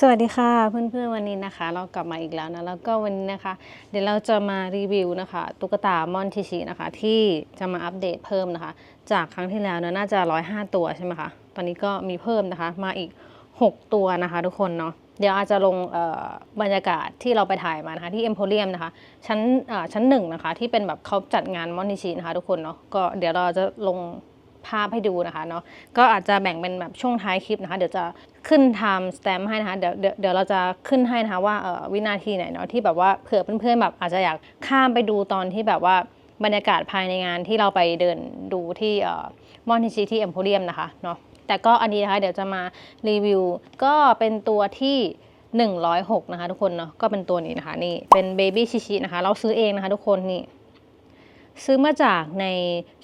สวัสดีค่ะเพื่อนๆวันนี้นะคะ เรากลับมาอีกแล้วนะแล้วก็วันนี้นะคะ เดี๋ยวเราจะมารีวิวนะคะ ตุ๊กตามอนทิชินะคะ ที่จะมาอัปเดตเพิ่มนะคะ จากครั้งที่แล้วเนอะน่าจะ105ตัวใช่ไหมคะตอนนี้ก็มีเพิ่มนะคะ มาอีก 6 ตัวนะคะ ทุกคนเนาะเดี๋ยวอาจจะลงบรรยากาศที่เราไปถ่ายมานะคะที่เอ็มโพเรียมนะคะชั้นชั้นหนึ่งนะคะ ที่เป็นแบบเขาจัดงานมอนทิชินะคะ ทุกคนเนาะก็เดี๋ยวเราจะลง ภาพให้ดูนะคะเนาะก็อาจจะแบ่งเป็นแบบช่วงท้ายคลิปนะคะ เดี๋ยวจะขึ้นไทม์สแตมป์ให้นะคะเดี๋ยวเดี๋ยวเราจะขึ้นให้นะคะว่าวินาทีไหนเนาะที่แบบว่าเผื่อเพื่อนๆแบบอาจจะอยากข้ามไปดูตอนที่แบบว่าบรรยากาศภายในงานที่เราไปเดินดูที่เอ่อมอนทิชิที่เอ็มโพเรียมนะคะเนาะแต่ก็อันนี้นะคะเดี๋ยวจะมารีวิว ก็เป็นตัวที่ 106 นะคะทุกคนเนาะก็เป็นตัวนี้นะคะนี่เป็นเบบี้ชิชินะคะ เราซื้อเองนะคะทุกคนนี่ซื้อมาจากใน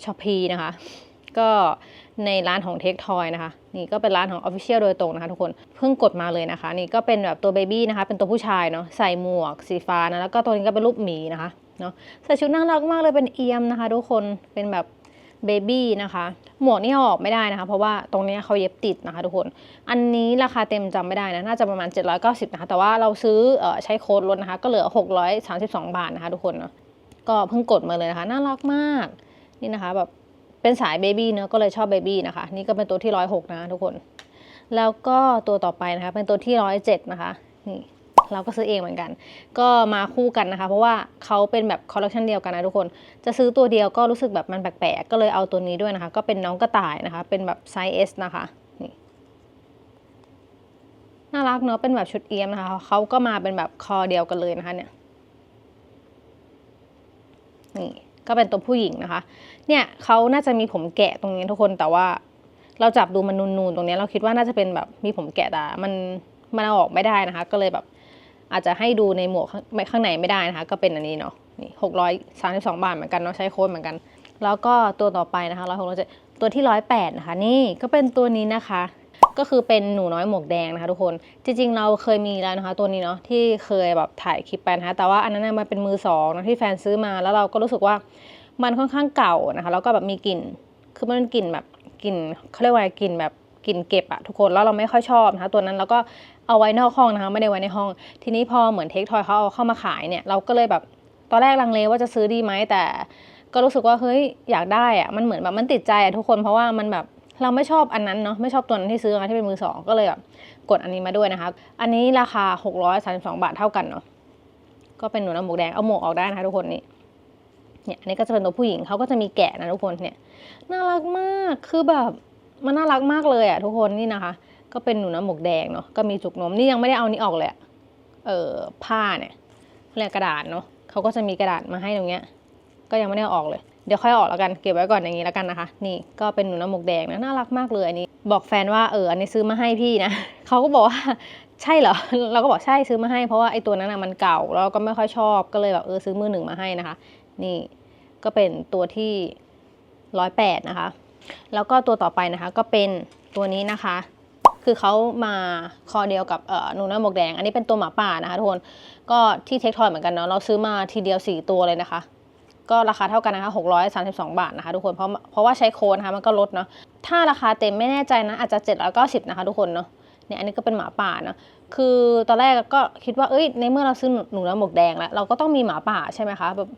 ช้อปปีนะคะ ก็ในร้านของเทคทอยนะคะ นี่ก็เป็นร้านของ Official โดยตรงนะคะทุกคนเพิ่งกดมาเลยนะคะ นี่ก็เป็นแบบตัวเบบี้นะคะ เป็นตัวผู้ชายเนาะใส่หมวกสีฟ้านะแล้วก็ตัวนี้ก็เป็นรูปหมีนะคะเนาะใส่ชุดน่ารักมากเลยเป็นเอียมนะคะ ทุกคนเป็นแบบเบบี้นะคะ หมวกนี่ออกไม่ได้นะคะ เพราะว่าตรงนี้เขาเย็บติดนะคะ ทุกคน อันนี้ราคาเต็มจำไม่ได้นะ น่าจะประมาณ 790 นะคะ แต่ว่าเราซื้อออใช้โค้ดลดนะคะ ก็เหลือ 632 บาทนะคะ ทุกคนเนาะก็เพิ่งกดมาเลยนะคะ น่ารักมาก นี่นะคะแบบ เป็นสายเบบี้เนอะก็เลยชอบเบบี้นะคะ นี่ก็เป็นตัวที่ร้อยหกนะทุกคน แล้วก็ตัวต่อไปนะคะ เป็นตัวที่ร้อยเจ็ดนะคะนี่เราก็ซื้อเองเหมือนกัน ก็มาคู่กันนะคะ เพราะว่าเขาเป็นแบบคอลเลคชันเดียวกันนะทุกคน จะซื้อตัวเดียวก็รู้สึกแบบมันแปลกๆ ก็เลยเอาตัวนี้ด้วยนะคะ ก็เป็นน้องกระต่ายนะคะ เป็นแบบไซส์ S นะคะนี่น่ารักเนอะเป็นแบบชุดเอียมนะคะ เขาก็มาเป็นแบบคอเดียวกันเลยนะคะเนี่ย นี่ ก็เป็นตัวผู้หญิงนะคะ เนี่ยเขาน่าจะมีผมแกะตรงนี้ทุกคนแต่ว่า เราจับดูมันนูนๆตรงนี้เราคิดว่าน่าจะเป็นแบบมีผมแกะแต่มันมันเอาออกไม่ได้นะคะ ก็เลยแบบอาจจะให้ดูในหมวกข้างข้างในไม่ได้นะคะ ก็เป็นอันนี้เนาะนี่หกร้อยสามสิบสองบาทเหมือนกันเนาะใช้โค้ดเหมือนกัน แล้วก็ตัวต่อไปนะคะร้อยหกร้อยเจ็ดตัวที่ร้อยแปดนะคะ นี่ก็เป็นตัวนี้นะคะ ก็คือเป็นหนูน้อยหมวกแดงนะคะทุกคน จริงๆเราเคยมีแล้วนะคะตัวนี้เนาะที่เคยแบบถ่ายคลิปไปนะคะแต่ว่าอันนั้นมันเป็นมือสองนะที่แฟนซื้อมาแล้วเราก็รู้สึกว่ามันค่อนข้างเก่านะคะแล้วก็แบบมีกลิ่น คือมันเป็นกลิ่นแบบกลิ่นเขาเรียกว่ากลิ่นแบบกลิ่นเก็บอะทุกคนแล้วเราไม่ค่อยชอบนะคะตัวนั้นเราก็เอาไว้นอกห้องนะคะไม่ได้ไว้ในห้อง ทีนี้พอเหมือนเทคทอยเขาเอาเข้ามาขายเนี่ยเราก็เลยแบบตอนแรกลังเลว่าจะซื้อดีไหมแต่ ก็รู้สึกว่าเฮ้ยอยากได้อะมันเหมือนแบบมันติดใจอะทุกคนเพราะว่ามันแบบ เราไม่ชอบอันนั้นเนาะไม่ชอบตัวนั้นที่ซื้อมาที่เป็นมือสองก็เลยแบบกดอันนี้มาด้วยนะคะ อันนี้ราคา 632 บาทเท่ากันเนาะก็เป็นหนูน้ำหมวกแดงเอาหมวกออกได้นะคะทุกคนนี่เนี่ยอันนี้ก็จะเป็นตัวผู้หญิงเขาก็จะมีแกะนะทุกคนเนี่ยน่ารักมากคือแบบมันน่ารักมากเลยอะทุกคนนี่นะคะ ก็เป็นหนูน้ำหมวกแดงเนาะก็มีจุกนมนี่ยังไม่ได้เอานี้ออกเลยอเออผ้าเนี่ยเรียกกระดาษเนาะเขาก็จะมีกระดาษมาให้ตรงเนี้ย ก็ยังไม่ได้ออกเลย ดี๋ยวค่อยออกแล้วกันเก็บไว้ก่อนอย่างนี้แล้วกันนะคะ นี่ก็เป็นหนูน้ำหมกแดงนะน่ารักมากเลยอันนี้ บอกแฟนว่าเอออันนี้ซื้อมาให้พี่นะเขาก็บอกว่าใช่เหรอเราก็บอกใช่ซื้อมาให้เพราะว่าไอ้ตัวนั้นนะมันเก่าแล้วเราก็ไม่ค่อยชอบก็เลยแบบเออซื้อมือหนึ่งมาให้นะคะ นี่ก็เป็นตัวที่ร้อยแปดนะคะ แล้วก็ตัวต่อไปนะคะ ก็เป็นตัวนี้นะคะ คือเขามาคอเดียวกับหนูน้อยหมกแดง อันนี้เป็นตัวหมาป่านะคะทุกคนก็ที่เทคทอยเหมือนกันเนาะเราซื้อมาทีเดียว 4 ตัวเลยนะคะ ก็ราคาเท่ากันนะคะ632 บาทนะคะทุกคนเพราะเพราะว่าใช้โค้ดนะคะมันก็ลดเนาะถ้าราคาเต็มไม่แน่ใจนะอาจจะ 790นะคะทุกคนเนาะเนี่ยอันนี้ก็เป็นหมาป่าเนาะคือตอนแรกก็คิดว่าเอ้ยในเมื่อเราซื้อหนูน้อยหมวกแดงแล้วเราก็ต้องมีหมาป่าใช่ไหมคะแบบ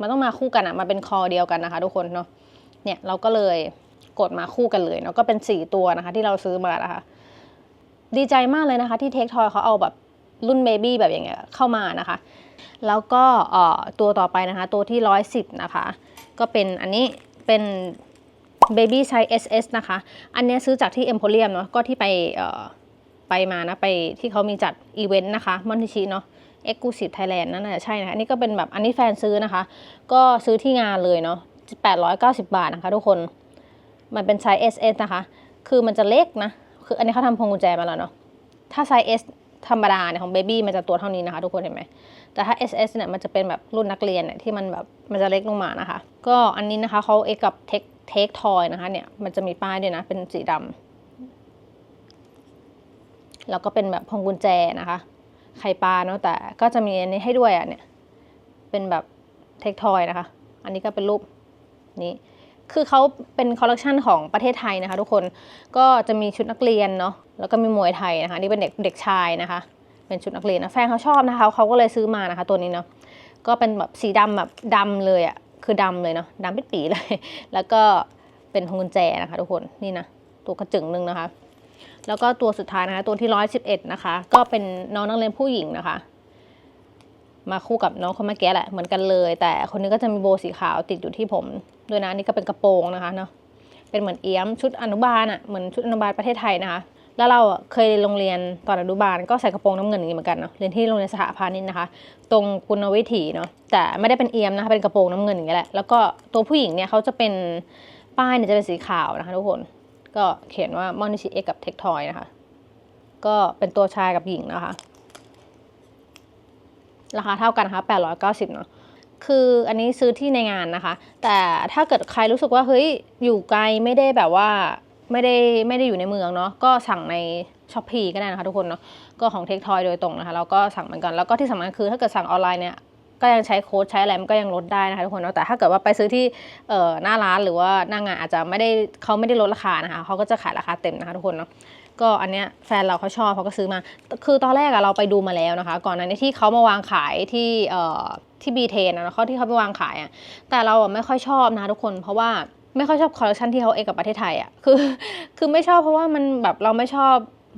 มันต้องมาคู่กันอะมาเป็นคอเดียวกันนะคะ ทุกคนเนาะเนี่ยเราก็เลยกดมาคู่กันเลยเนาะก็เป็น 4 ตัวนะคะ ที่เราซื้อมานะคะดีใจมากเลยนะคะ ที่เทคทอยเขาเอาแบบรุ่นเบบี้แบบอย่างเงี้ยเข้ามานะคะ แล้วก็ตัวต่อไปนะคะ ตัวที่ร้อยสิบนะคะ ก็เป็นอันนี้เป็น Baby Size SS นะคะ อันนี้ซื้อจากที่ Emporium เนาะก็ที่ไปไปมานะ ไปที่เขามีจัดอีเวนต์นะคะมอนทิชิเนาะ Exclusive Thailand นั่นน่าจะใช่นะคะอันนี้ก็เป็นแบบอันนี้แฟนซื้อนะคะ ก็ซื้อที่งานเลยเนาะ890 บาทนะคะทุกคน มันเป็นไซส์ SS นะคะ คือมันจะเล็กนะ คืออันนี้เขาทำพวงกุญแจมาแล้วเนาะ ถ้าไซส์ S ธรรมดาเนี่ยของเบบี้มันจะตัวเท่านี้นะคะ ทุกคนเห็นไหม แต่ถ้า SS เนี่ยมันจะเป็นแบบรุ่นนักเรียนเนี่ยที่มันแบบมันจะเล็กลงมานะคะ ก็อันนี้นะคะเขาเอกับเทคเทคทอยนะคะเนี่ยมันจะมีป้ายด้วยนะเป็นสีดำแล้วก็เป็นแบบพวงกุญแจนะคะไข่ปลาเนาะแต่ก็จะมีอันนี้ให้ด้วยอะเนี่ยเป็นแบบเทคทอยนะคะ อันนี้ก็เป็นรูปนี้คือเขาเป็นคอลเลคชันของประเทศไทยนะคะ ทุกคนก็จะมีชุดนักเรียนเนาะแล้วก็มีมวยไทยนะคะ นี่เป็นเด็กเด็กชายนะคะ เป็นชุดนักเรียนนะแฟนเขาชอบนะคะเขาก็เลยซื้อมานะคะ ตัวนี้เนาะก็เป็นแบบสีดำแบบดำเลยอะ่ะคือดำเลยเนาะดำปิดปีเลย แล้วก็เป็นพวงกุญแจนะคะ ทุกคนนี่นะตัวกระจึงหนึ่งนะคะ แล้วก็ตัวสุดท้ายนะคะตัวที่ร้อยสิบเอ็ดนะคะ ก็เป็นน้องนักเรียนผู้หญิงนะคะ มาคู่กับน้องคนเมื่อกี้แหละเหมือนกันเลย แต่คนนี้ก็จะมีโบว์สีขาวติดอยู่ที่ผมด้วยนะนนี่ก็เป็นกระโปรงนะคะเนาะเป็นเหมือนเอี้ยมชุดอนุบาลอะ่ะเหมือนชุดอนุบาลประเทศไทยนะคะ แล้วเราเคยเรียนโรงเรียนตอนอนุบาลก็ใส่กระโปรงน้ำเงินอย่างนี้เหมือนกันเนาะเรียนที่โรงเรียนสถาพานิชย์นะคะ ตรงกุณวิถีเนาะแต่ไม่ได้เป็นเอียมนะคะเป็นกระโปรงน้ำเงินอย่างนี้แหละแล้วก็ตัวผู้หญิงเนี่ยเขาจะเป็นป้ายเนี่ยจะเป็นสีขาวนะคะทุกคนก็เขียนว่ามอนิชิเอกับเทคทอยนะคะก็เป็นตัวชายกับหญิงนะคะ ราคาเท่ากันนะคะ890เนาะคืออันนี้ซื้อที่ในงานนะคะ แต่ถ้าเกิดใครรู้สึกว่าเฮ้ยอยู่ไกลไม่ได้แบบว่า ไม่ได้ไม่ได้อยู่ในเมืองเนาะก็สั่งในช้อปปีก็ได้นะคะทุกคนเนาะก็ของเทคทอยโดยตรงนะคะเราก็สั่งเหมือนกันแล้วก็ที่สำคัญคือถ้าเกิดสั่งออนไลน์เนี่ยก็ยังใช้โค้ดใช้อะไรมันก็ยังลดได้นะคะทุกคนเนาะแต่ถ้าเกิดว่าไปซื้อที่เอ่อหน้าร้านหรือว่าหน้างานอาจจะไม่ได้เขาไม่ได้ลดราคานะคะเขาก็จะขายราคาเต็มนะคะทุกคนเนาะก็อันเนี้ยแฟนเราเขาชอบเขาก็ซื้อมา คือตอนแรกอะเราไปดูมาแล้วนะคะ ก่อนหน้านี้ที่เขามาวางขายที่เอ่อที่บีเทนนะเขาที่เขาไปวางขายอะแต่เราอะไม่ค่อยชอบนะคะทุกคนเพราะว่า ไม่ค่อยชอบคอลเลคชันที่เขาเอกกับประเทศไทยอะคือคือไม่ชอบเพราะว่ามันแบบเราไม่ชอบ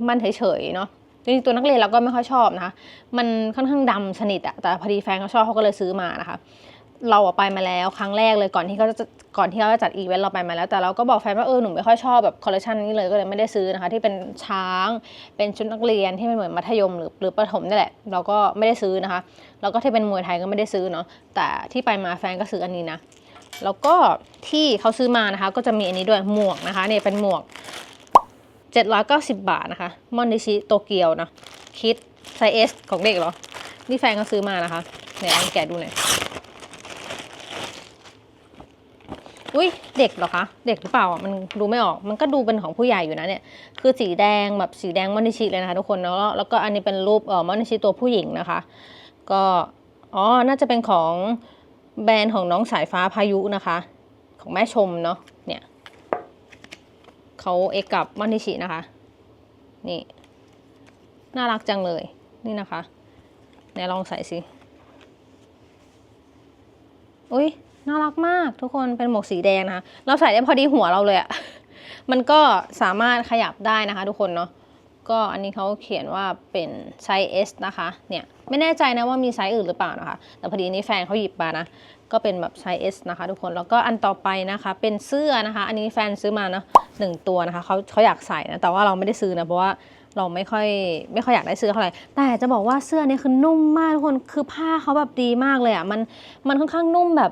มันเฉยๆเนาะจริงๆตัวนักเรียนเราก็ไม่ค่อยชอบนะคะมันค่อนข้างดำสนิทอะแต่พอดีแฟนเขาชอบเขาก็เลยซื้อมานะคะ เราไปมาแล้วครั้งแรกเลยก่อนที่เขาจะก่อนที่เขาจะจัดอีเวนต์เราไปมาแล้ว แต่เราก็บอกแฟนว่าเออหนูไม่ค่อยชอบแบบคอลเลคชันนี้เลยก็เลยไม่ได้ซื้อนะคะ ที่เป็นช้างเป็นชุดนักเรียนที่มันเหมือนมัธยมหรือหรือประถมนี่แหละ เราก็ไม่ได้ซื้อนะคะ แล้วก็ที่เป็นมวยไทยก็ไม่ได้ซื้อเนาะแต่ที่ไปมาแฟนก็ซื้ออันนี้นะ แล้วก็ที่เขาซื้อมานะคะ ก็จะมีอันนี้ด้วยหมวกนะคะเนี่ยเป็นหมวก 790 บาทนะคะมอนดิชิโตเกียวนะคิดไซส์ S ของเด็กเหรอ นี่แฟนก็ซื้อมานะคะเนี่ยลองแกะดูหน่อยอุ้ยเด็กเหรอคะ เด็กหรือเปล่ามันดูไม่ออกมันก็ดูเป็นของผู้ใหญ่อยู่นะเนี่ยคือสีแดงแบบสีแดงมอนิชิเลยนะคะทุกคนแล้วแล้วก็อันนี้เป็นรูปเอ่อมอนิชิตัวผู้หญิงนะคะ ก็อ๋อน่าจะเป็นของ แบรนด์ของน้องสายฟ้าพายุนะคะ ของแม่ชมเนาะเนี่ยเขาเอกกับมอนิชินะคะ นี่ น่ารักจังเลยนี่นะคะไหนลองใส่สิอุ้ยน่ารักมากทุกคนเป็นหมวกสีแดงนะคะ เราใส่ได้พอดีหัวเราเลยอะมันก็สามารถขยับได้นะคะ ทุกคนเนาะ ก็อันนี้เขาเขียนว่าเป็นไซส์ S นะคะ เนี่ยไม่แน่ใจนะว่ามีไซส์อื่นหรือเปล่านะคะ แต่พอดีนี้แฟนเขาหยิบมานะ ก็เป็นแบบไซส์ S นะคะทุกคน แล้วก็อันต่อไปนะคะ เป็นเสื้อนะคะ อันนี้แฟนซื้อมาเนาะหนึ่งตัวนะคะเขาเขาอยากใส่นะ แต่ว่าเราไม่ได้ซื้อนะเพราะว่าเราไม่ค่อยไม่ค่อยอยากได้เสื้อเท่าไหร่ แต่จะบอกว่าเสื้อเนี่ยคือนุ่มมากทุกคน คือผ้าเขาแบบดีมากเลยอะ มันมันค่อนข้างนุ่มแบบ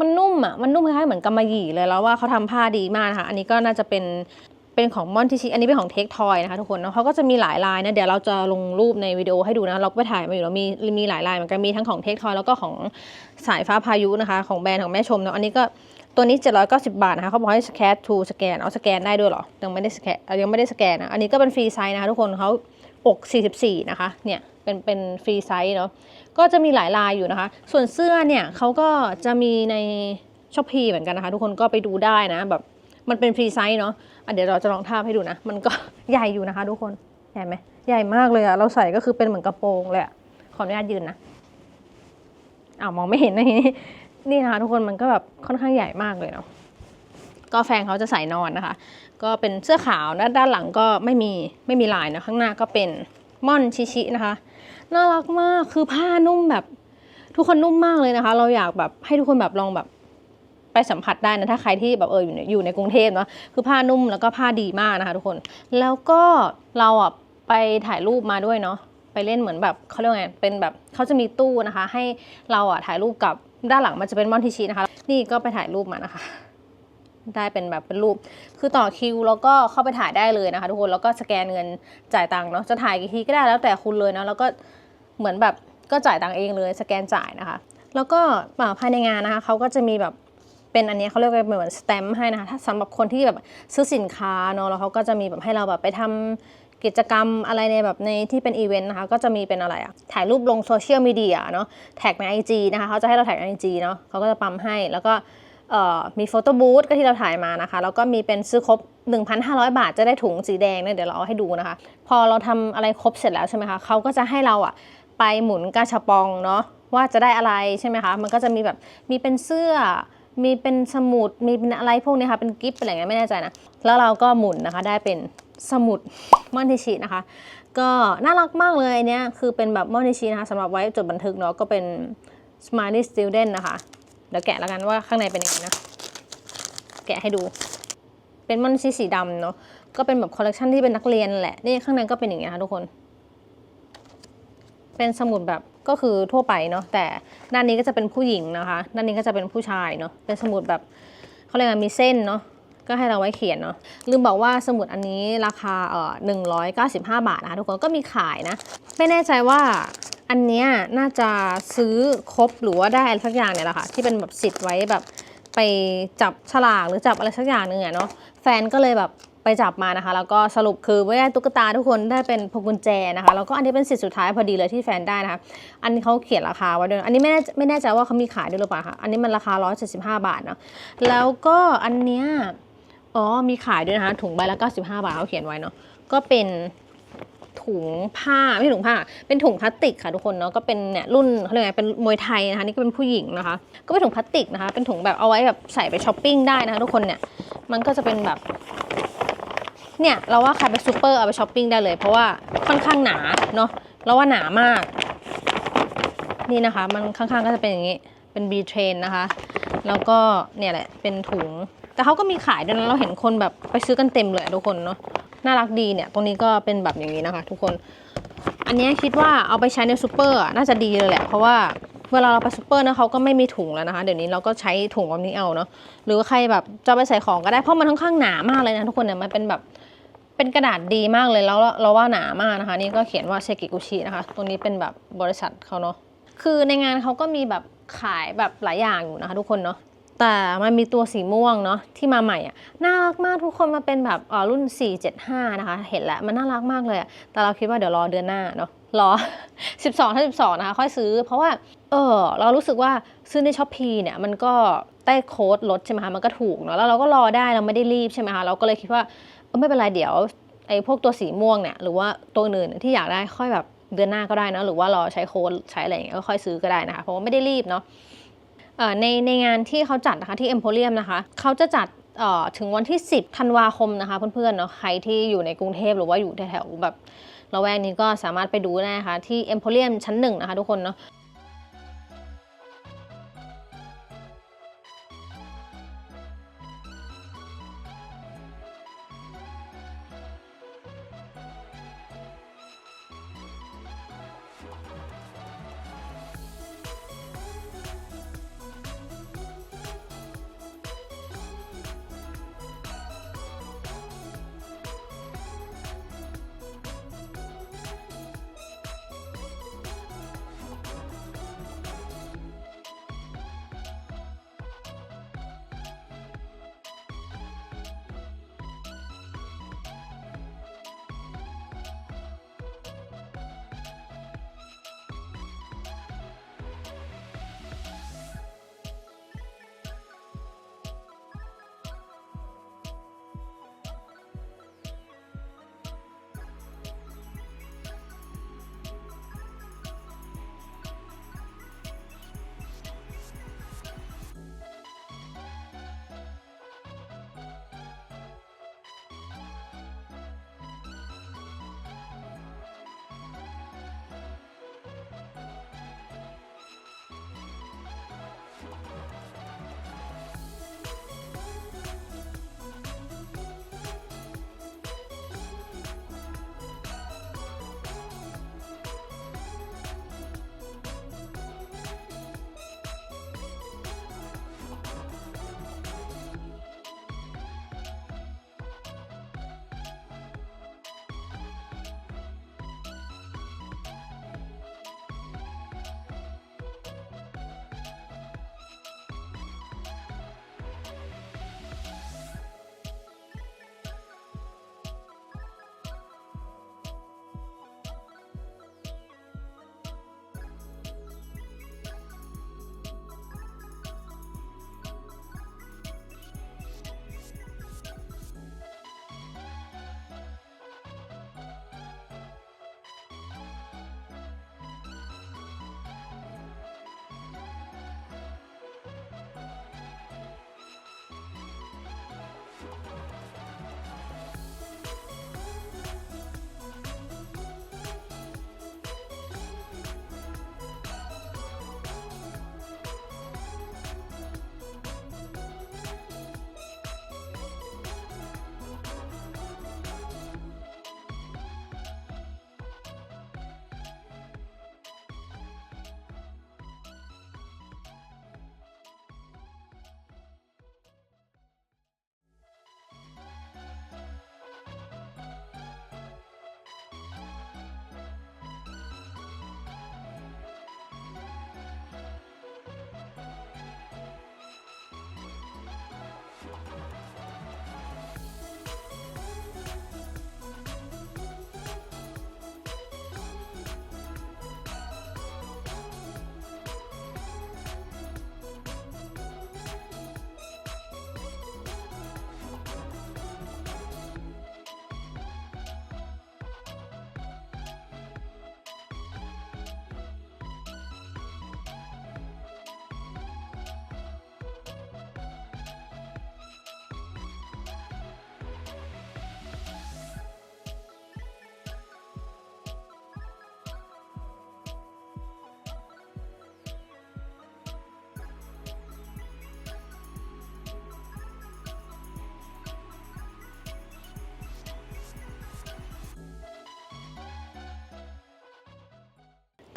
มันนุ่มอะ มันนุ่มคล้ายๆเหมือนกำมะหยี่เลยแล้วว่าเขาทำผ้าดีมากนะคะ อันนี้ก็น่าจะเป็น เป็นของมอนทิชิ อันนี้เป็นของเทคทอยนะคะทุกคนแล้วเขาก็จะมีหลายลายนะ เดี๋ยวเราจะลงรูปในวิดีโอให้ดูนะ เราก็ไปถ่ายมาอยู่แล้วมีมีหลายลายเหมือนกัน มีทั้งของเทคทอยแล้วก็ของสายฟ้าพายุนะคะ ของแบรนด์ของแม่ชมเนาะ อันนี้ก็ตัวนี้ 790 บาทนะคะ เขาบอกให้สแกนทูสแกน เอาสแกนได้ด้วยเหรอ ยังไม่ได้สแกนยังไม่ได้สแกนนะ อันนี้ก็เป็นฟรีไซส์นะคะทุกคนเขาอก 44 นะคะ เนี่ย เป็น เป็นฟรีไซส์เนาะ ก็จะมีหลายลายอยู่นะคะ ส่วนเสื้อเนี่ยเขาก็จะมีในช้อปปีเหมือนกันนะคะ ทุกคนก็ไปดูได้นะแบบ มันเป็นฟรีไซส์เนาะอะเดี๋ยวเราจะลองทาบให้ดูนะ มันก็ใหญ่อยู่นะคะทุกคน ใหญ่ไหม ใหญ่มากเลยอะเราใส่ก็คือเป็นเหมือนกระโปรงเลยอะขออนุญาตยืนนะอ้าวมองไม่เห็นนะนี้นี่นะคะทุกคนมันก็แบบค่อนข้างใหญ่มากเลยเนาะ ก็แฟนเขาจะใส่นอนนะคะ ก็เป็นเสื้อขาวนะด้านหลังก็ไม่มีไม่มีลายนะข้างหน้าก็เป็นม่อนชิชินะคะ น่ารักมากคือผ้านุ่มแบบทุกคนนุ่มมากเลยนะคะ เราอยากแบบให้ทุกคนแบบลองแบบ ไปสัมผัสได้นะถ้าใครที่แบบเอออยู่ในอยู่ในกรุงเทพเนาะคือผ้านุ่มแล้วก็ผ้าดีมากนะคะทุกคน แล้วก็เราอะไปถ่ายรูปมาด้วยเนาะไปเล่นเหมือนแบบเขาเรียกว่าไงเป็นแบบเขาจะมีตู้นะคะ ให้เราอะถ่ายรูปกับด้านหลังมันจะเป็นมอนทิชินะคะ นี่ก็ไปถ่ายรูปมานะคะ ได้เป็นแบบเป็นรูป คือต่อคิวแล้วก็เข้าไปถ่ายได้เลยนะคะ ทุกคนแล้วก็สแกนเงินจ่ายตังค์เนาะจะถ่ายกี่ทีก็ได้แล้วแต่คุณเลยเนาะแล้วก็เหมือนแบบก็จ่ายตังค์เองเลยสแกนจ่ายนะคะ แล้วก็ภายในงานนะคะเขาก็จะมีแบบ เป็นอันนี้เขาเรียกว่าเหมือนสแตมป์ให้นะคะถ้าสำหรับคนที่แบบซื้อสินค้าเนาะแล้วเขาก็จะมีแบบให้เราแบบไปทำกิจกรรมอะไรในแบบในที่เป็นอีเวนต์นะคะ ก็จะมีเป็นอะไรอะถ่ายรูปลงโซเชียลมีเดียเนาะแท็กใน IG นะคะเขาจะให้เราแท็กใน IG เนาะเขาก็จะปั๊มให้แล้วก็มีโฟโต้บูธก็ที่เราถ่ายมานะคะ แล้วก็มีเป็นซื้อครบ 1,500 บาทจะได้ถุงสีแดงเนี่ยเดี๋ยวเราเอาให้ดูนะคะ พอเราทำอะไรครบเสร็จแล้วใช่ไหมคะเขาก็จะให้เราอะไปหมุนกาชาปองเนาะว่าจะได้อะไรใช่ไหมคะ มันก็จะมีแบบมีเป็นเสื้อ มีเป็นสมุด มีเป็นอะไรพวกนี้ค่ะ เป็นกิฟต์อะไรเงี้ยไม่แน่ใจนะ แล้วเราก็หมุนนะคะ ได้เป็นสมุดมอนทิชินะคะ ก็น่ารักมากเลยอันเนี้ยคือเป็นแบบมอนทิชินะคะสำหรับไว้จดบันทึกเนาะ ก็เป็น Smiley Student นะคะ เดี๋ยวแกะแล้วกันว่าข้างในเป็นยังไงนะ แกะให้ดู เป็นมอนทิชิสีดำเนาะ ก็เป็นแบบคอลเลกชันที่เป็นนักเรียนแหละ นี่ข้างในก็เป็นอย่างเงี้ยค่ะทุกคน เป็นสมุดแบบ ก็คือทั่วไปเนาะแต่ด้านนี้ก็จะเป็นผู้หญิงนะคะ ด้านนี้ก็จะเป็นผู้ชายเนาะเป็นสมุดแบบเขาเรียกว่ามีเส้นเนาะก็ให้เราไว้เขียนเนาะลืมบอกว่าสมุดอันนี้ราคาเอ่อหนึ่งร้อยเก้าสิบห้าบาทนะคะทุกคนก็มีขายนะ ไม่แน่ใจว่าอันเนี้ยน่าจะซื้อครบหรือว่าได้อะไรสักอย่างเนี่ยแหละค่ะที่เป็นแบบสิทธิ์ไว้แบบไปจับฉลากหรือจับอะไรสักอย่างหนึ่งอะเนาะแฟนก็เลยแบบ ไปจับมานะคะ แล้วก็สรุปคือไม่ได้ตุ๊กตาทุกคนได้เป็นพวงกุญแจนะคะ แล้วก็อันนี้เป็นสิทธิ์สุดท้ายพอดีเลยที่แฟนได้นะคะ อันนี้เขาเขียนราคาไว้ด้วย อันนี้ไม่แน่ไม่แน่ใจว่าเขามีขายด้วยหรือเปล่าคะอันนี้มันราคา 175 บาทเนาะ แล้วก็อันเนี้ย อ๋อ มีขายด้วยนะคะ ถุงใบละ 95 บาทเขาเขียนไว้เนาะ ก็เป็นถุงผ้าไม่ใช่ถุงผ้า เป็นถุงพลาสติกค่ะทุกคนเนาะก็เป็นเนี่ยรุ่นเขาเรียกไงเป็นมวยไทยนะคะนี่ก็เป็นผู้หญิงนะคะ ก็เป็นถุงพลาสติกนะคะ เป็นถุงแบบเอาไว้แบบใส่ไปช้อปปิ้งได้นะคะทุกคนเนี่ยมันก็จะเป็นแบบ เนี่ยเราว่าใครไปซูเปอร์เอาไปช้อปปิ้งได้เลย เพราะว่าค่อนข้างหนาเนาะเราว่าหนามาก นี่นะคะ มันข้างๆก็จะเป็นอย่างนี้เป็น B train นะคะ แล้วก็เนี่ยแหละเป็นถุง แต่เขาก็มีขายด้วยนะเราเห็นคนแบบไปซื้อกันเต็มเลยทุกคนเนาะน่ารักดีเนี่ย ตรงนี้ก็เป็นแบบอย่างนี้นะคะ ทุกคน อันนี้คิดว่าเอาไปใช้ในซูเปอร์น่าจะดีเลยแหละ เพราะว่าเวลาเราไปซูเปอร์นะเขาก็ไม่มีถุงแล้วนะคะ เดี๋ยวนี้เราก็ใช้ถุงแบบนี้เอาเนาะหรือใครแบบจะไปใส่ของก็ได้เพราะมันค่อนข้างหนามากเลยนะทุกคนเนี่ยมันเป็นแบบ เป็นกระดาษดีมากเลยแล้วเราว่าหนามากนะคะ นี่ก็เขียนว่าเชกิกุชินะคะตรงนี้เป็นแบบบริษัทเขาเนาะคือในงานเขาก็มีแบบขายแบบหลายอย่างอยู่นะคะทุกคนเนาะแต่มันมีตัวสีม่วงเนาะที่มาใหม่อะน่ารักมากทุกคนมาเป็นแบบอ่อรุ่น 475 นะคะ เห็นแล้วมันน่ารักมากเลยอะแต่เราคิดว่าเดี๋ยวรอเดือนหน้าเนาะรอ 12ถ้า12 นะคะ ค่อยซื้อ เพราะว่า เออ เรารู้สึกว่าซื้อในช้อปปีเนี่ย มันก็ได้โค้ดลดใช่ไหมคะ มันก็ถูกเนาะ แล้วเราก็รอได้ เราไม่ได้รีบใช่ไหมคะ เราก็เลยคิดว่า ไม่เป็นไรเดี๋ยวไอ้พวกตัวสีม่วงเนี่ยหรือว่าตัวอื่นที่อยากได้ค่อยแบบเดือนหน้าก็ได้นะหรือว่ารอใช้โค้ดใช้อะไรอย่างเงี้ยก็ค่อยซื้อก็ได้นะคะเพราะว่าไม่ได้รีบเนาะเอ่อในในงานที่เขาจัดนะคะที่เอ็มโพเรียมนะคะเขาจะจัดเอ่อถึงวันที่ 10ธันวาคมนะคะเพื่อนๆเนาะใครที่อยู่ในกรุงเทพหรือว่าอยู่แถวๆแบบละแวกนี้ก็สามารถไปดูได้นะคะที่เอ็มโพเรียมชั้นหนึ่งนะคะทุกคนเนาะ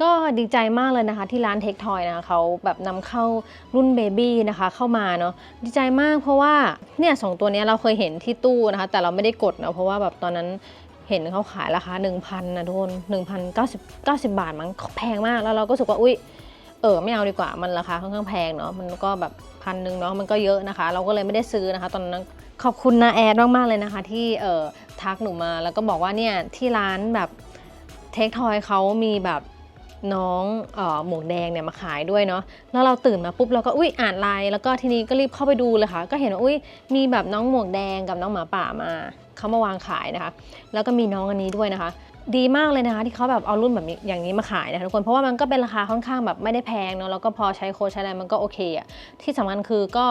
ก็ดีใจมากเลยนะคะที่ร้านเทคทอยนะคะเขาแบบนำเข้ารุ่นเบบี้นะคะเข้ามาเนาะดีใจมากเพราะว่าเนี่ยสองตัวนี้เราเคยเห็นที่ตู้นะคะ แต่เราไม่ได้กดนะเพราะว่าแบบตอนนั้นเห็นเขาขายราคา 1,000นะทุกคน1,090 90 บาทมั้งแพงมากแล้วเราก็รู้สึกว่าอุ้ยเออไม่เอาดีกว่ามันราคาค่อนข้างแพงเนาะมันก็แบบพันหนึ่งเนาะมันก็เยอะนะคะ เราก็เลยไม่ได้ซื้อนะคะ ตอนนั้นขอบคุณนาแอดมากๆเลยนะคะ ที่เออทักหนูมาแล้วก็บอกว่าเนี่ยที่ร้านแบบเทคทอยเขามีแบบ น้องออหมวกแดงเนี่ยมาขายด้วยเนาะแล้วเราตื่นมาปุ๊บเราก็อุ้ยอ่านไลน์แล้วก็ทีนี้ก็รีบเข้าไปดูเลยค่ะ ก็เห็นว่าอุ้ยมีแบบน้องหมวกแดงกับน้องหมาป่ามาเขามาวางขายนะคะ แล้วก็มีน้องอันนี้ด้วยนะคะ ดีมากเลยนะคะที่เขาแบบเอารุ่นแบบนี้อย่างนี้มาขายนะคะทุกคนเพราะว่ามันก็เป็นราคาค่อนข้างแบบไม่ได้แพงเนาะแล้วก็พอใช้โค้ดใช้อะไรมันก็โอเคอะที่สำคัญคือก็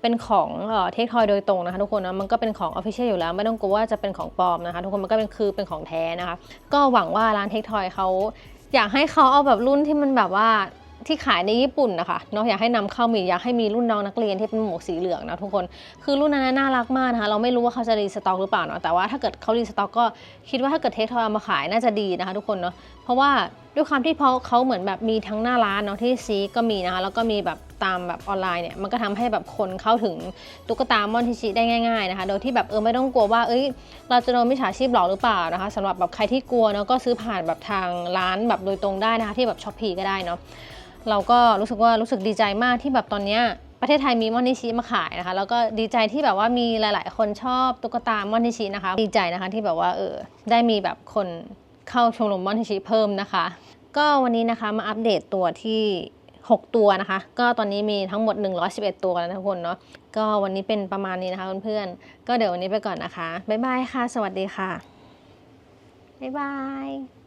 เป็นของเทคทอยโดยตรงนะคะทุกคนนะมันก็เป็นของออฟฟิเชียลอยู่แล้ว ไม่ต้องกลัวว่าจะเป็นของปลอมนะคะ ทุกคนมันก็เป็นคือเป็นของแท้นะคะ ก็หวังว่าร้านเทคทอยเขา อยากให้เขาเอาแบบรุ่นที่มันแบบว่าที่ขายในญี่ปุ่นนะคะเนาะอยากให้นำเข้ามีอยากให้มีรุ่นน้องนักเรียนที่เป็นหมวกสีเหลืองนะทุกคนคือรุ่นนั้นน่ารักมากนะคะเราไม่รู้ว่าเขาจะรีสต็อกหรือเปล่าเนาะแต่ว่าถ้าเกิดเขารีสต็อกก็คิดว่าถ้าเกิดเทคทอยเอามาขายน่าจะดีนะคะทุกคนเนาะเพราะว่า ด้วยความที่เขาเขาเหมือนแบบมีทั้งหน้าร้านเนาะที่ซีก็มีนะคะแล้วก็มีแบบตามแบบออนไลน์เนี่ยมันก็ทำให้แบบคนเข้าถึงตุ๊กตามอนทิชิได้ง่าย ๆนะคะ โดยที่แบบเออไม่ต้องกลัวว่าเอ้ยเราจะโดนมิจฉาชีพหลอกหรือเปล่านะคะสำหรับแบบใครที่กลัวเนาะก็ซื้อผ่านแบบทางร้านแบบโดยตรงได้นะคะที่แบบช้อปปีก็ได้เนาะเราก็รู้สึกว่ารู้สึกดีใจมากที่แบบตอนเนี้ยประเทศไทยมีมอนิชิมาขายนะคะ แล้วก็ดีใจที่แบบว่ามีหลาย ๆ คนชอบตุ๊กตามอนนิชินะคะ ดีใจนะคะที่แบบว่าเออได้มีแบบคน เข้าชมรมมอนนิชิเพิ่มนะคะ ก็วันนี้นะคะมาอัปเดตตัวที่ 6 ตัวนะคะ ก็ตอนนี้มีทั้งหมด 111 ตัวแล้วนะทุกคนเนาะก็วันนี้เป็นประมาณนี้นะคะเพื่อนๆก็เดี๋ยววันนี้ไปก่อนนะคะบ๊ายบายค่ะ สวัสดีค่ะบ๊ายบาย